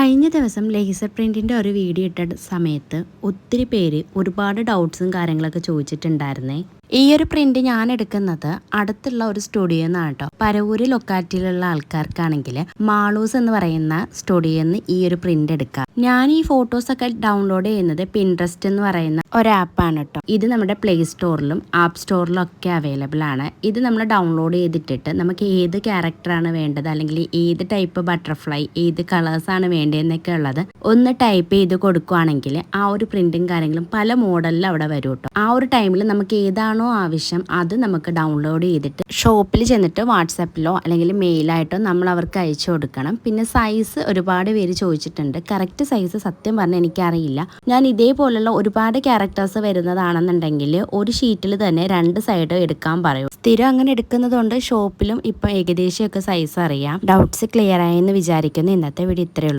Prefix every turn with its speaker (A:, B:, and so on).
A: കഴിഞ്ഞ ദിവസം ലേസർ പ്രിന്റിന്റെ ഒരു വീഡിയോ ഇട്ട സമയത്ത് ഒത്തിരി പേര് ഒരുപാട് ഡൗട്ട്സും കാര്യങ്ങളൊക്കെ ചോദിച്ചിട്ടുണ്ടായിരുന്നേ. ഈ ഒരു പ്രിന്റ് ഞാൻ എടുക്കുന്നത് അടുത്തുള്ള ഒരു സ്റ്റുഡിയോ എന്നാണ് കേട്ടോ പരവൂര് ലൊക്കാലിറ്റിയിലുള്ള ആൾക്കാർക്കാണെങ്കിൽ മാളൂസ് എന്ന് പറയുന്ന സ്റ്റുഡിയോയിൽ നിന്ന് ഈ ഒരു പ്രിന്റ് എടുക്കാം. ഞാൻ ഈ ഫോട്ടോസ് ഒക്കെ ഡൗൺലോഡ് ചെയ്യുന്നത് പിൻട്രസ്റ്റ് എന്ന് പറയുന്ന ഒരു ആപ്പാണ് കേട്ടോ ഇത് നമ്മുടെ പ്ലേ സ്റ്റോറിലും ആപ്പ് സ്റ്റോറിലും ഒക്കെ അവൈലബിൾ ആണ്. ഇത് നമ്മൾ ഡൗൺലോഡ് ചെയ്തിട്ടിട്ട് നമുക്ക് ഏത് ക്യാരക്ടറാണ് വേണ്ടത്? അല്ലെങ്കിൽ ഏത് ടൈപ്പ് ബട്ടർഫ്ലൈ ഏത് കളേഴ്സാണ് വേണ്ടതെന്നൊക്കെ ഉള്ളത് ഒന്ന് ടൈപ്പ് ചെയ്ത് കൊടുക്കുകയാണെങ്കിൽ ആ ഒരു പ്രിന്റും കാര്യങ്ങളും പല മോഡലിൽ അവിടെ വരും കേട്ടോ ആ ഒരു ടൈമിൽ നമുക്ക് ഏതാണോ ആവശ്യം അത് നമുക്ക് ഡൗൺലോഡ് ചെയ്തിട്ട് ഷോപ്പിൽ ചെന്നിട്ട് വാട്സാപ്പിലോ അല്ലെങ്കിൽ മെയിലായിട്ടോ നമ്മൾ അവർക്ക് അയച്ചു കൊടുക്കണം. പിന്നെ സൈസ് ഒരുപാട് പേര് ചോദിച്ചിട്ടുണ്ട്. കറക്റ്റ് സൈസ് സത്യം പറഞ്ഞാൽ എനിക്കറിയില്ല. ഞാൻ ഇതേപോലുള്ള ഒരുപാട് ക്യാരക്ടേഴ്സ് വരുന്നതാണെന്നുണ്ടെങ്കിൽ ഒരു ഷീറ്റിൽ തന്നെ രണ്ട് സൈഡ് എടുക്കാൻ പറയും. സ്ഥിരം അങ്ങനെ എടുക്കുന്നതുകൊണ്ട് ഷോപ്പിലും ഇപ്പം ഏകദേശമൊക്കെ സൈസ് അറിയാം. ഡൗട്ട്സ് ക്ലിയർ ആയെന്ന് വിചാരിക്കുന്നു. ഇന്നത്തെ വീഡിയോ ഇത്രയേ ഉള്ളൂ.